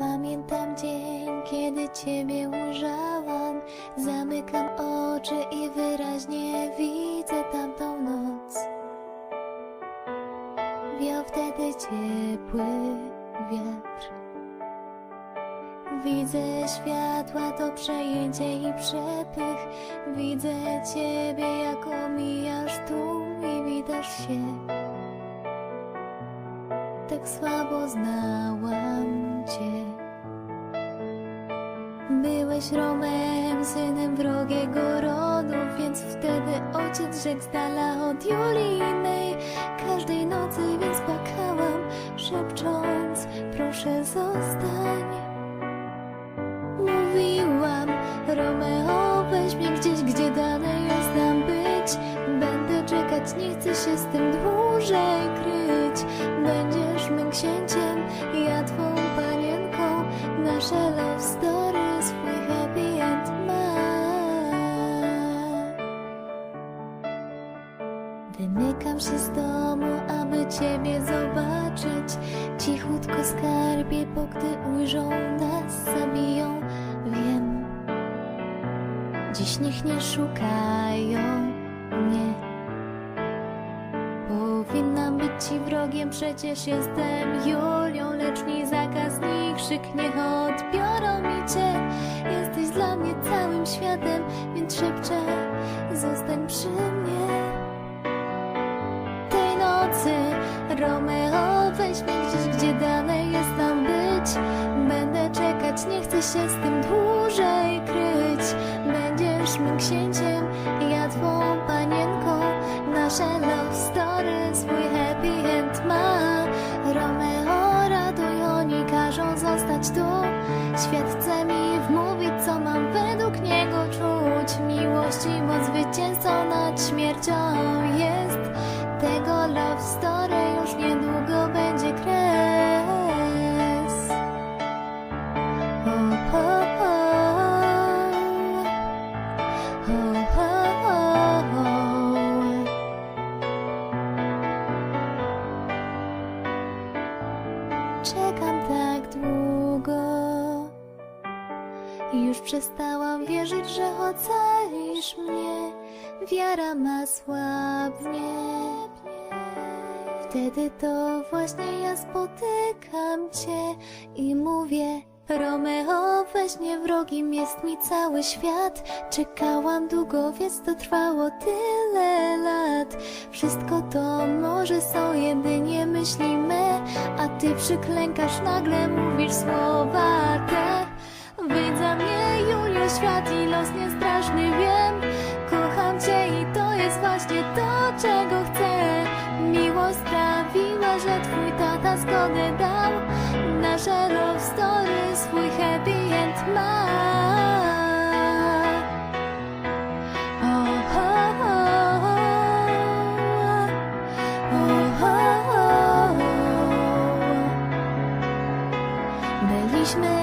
Pamiętam dzień, kiedy ciebie ujrzałam. Zamykam oczy i wyraźnie widzę tamtą noc. Wiał wtedy ciepły wiatr. Widzę światła, to przejęcie i przepych. Widzę ciebie, jak omijasz tłum i witasz się Tak słabo znałam cię Byłeś Romem, synem wrogiego rodu Więc wtedy ojciec rzekł z dala od Juliny Każdej nocy więc płakałam, szepcząc Proszę zostań Mówiłam, Romeo, weź mnie gdzieś, gdzie dane jest nam być. Będę czekać, nie chcę się z tym dłużej kryć. Nasze love story swój happy end ma. Wymykam się z domu, aby ciebie zobaczyć. Cichutko skarbie, bo gdy ujrzą nas, zabiją. Wiem, dziś niech nie szukają mnie. Powinnam być ci wrogiem, przecież jestem Julią, lecz mi zakaznik krzyknie, odbiorą mi cię. Jesteś dla mnie całym światem, więc szepczę, zostań przy mnie. Tej nocy Romeo, weź mnie gdzieś, gdzie dane jest nam być. Będę czekać, nie chcę się z tym dłużej kryć. Będziesz mym księciem, ja twą panienką Świat chce mi wmówić, co mam według niego czuć Miłość i moc zwycięzcą nad śmiercią jest tego love story już niedługo będzie kres. O, o, o. O, o, o. Czekam Już przestałam wierzyć, że ocalisz mnie. Wiara ma słabnie. Wtedy to właśnie ja spotykam cię i mówię Romeo, weź mnie wrogim, jest mi cały świat Czekałam długo, więc to trwało tyle lat Wszystko to może są jedynie myśli me A ty przyklękasz, nagle mówisz słowa te świat i los niestraszny, wiem. Kocham cię i to jest właśnie to, czego chcę. Miłość sprawiła, że twój tata zgodę dał. Nasze love story swój happy end ma. O, o, o, o, o, o. Byliśmy